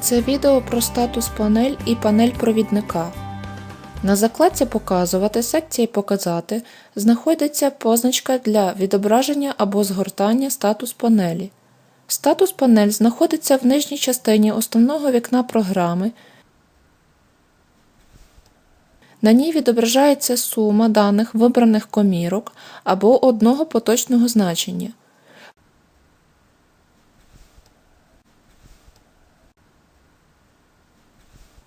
Це відео про статус панель і панель провідника. На закладці Показувати секції Показати знаходиться позначка для відображення або згортання статус панелі. Статус панель знаходиться в нижній частині основного вікна програми. На ній відображається сума даних вибраних комірок або одного поточного значення.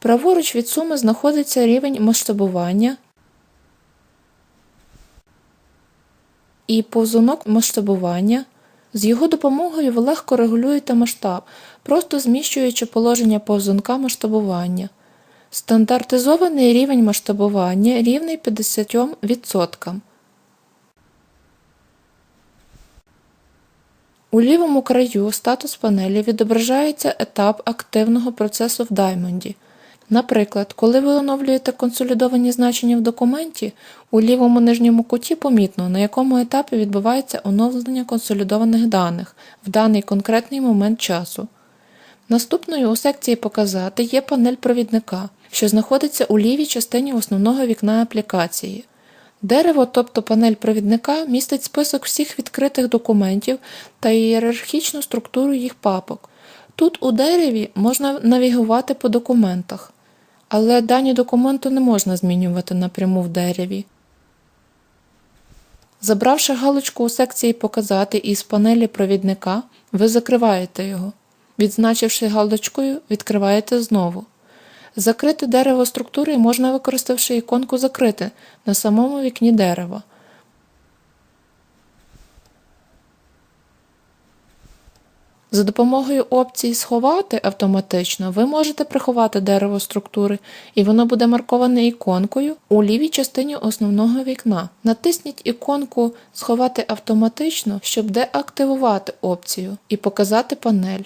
Праворуч від суми знаходиться рівень масштабування і повзунок масштабування. З його допомогою ви легко регулюєте масштаб, просто зміщуючи положення повзунка масштабування. Стандартизований рівень масштабування рівний 50%. У лівому краю статус панелі відображається етап активного процесу в Diamond. Наприклад, коли ви оновлюєте консолідовані значення в документі, у лівому нижньому куті помітно, на якому етапі відбувається оновлення консолідованих даних в даний конкретний момент часу. Наступною у секції Показати є панель провідника, що знаходиться у лівій частині основного вікна аплікації. Дерево, тобто панель провідника, містить список всіх відкритих документів та ієрархічну структуру їх папок. Тут у дереві можна навігувати по документах, але дані документу не можна змінювати напряму в дереві. Забравши галочку у секції Показати із панелі провідника, ви закриваєте його. Відзначивши галочкою, відкриваєте знову. Закрити дерево структури можна використавши іконку Закрити на самому вікні дерева. За допомогою опції Сховати автоматично ви можете приховати дерево структури, і воно буде марковане іконкою у лівій частині основного вікна. Натисніть іконку Сховати автоматично, щоб деактивувати опцію і показати панель.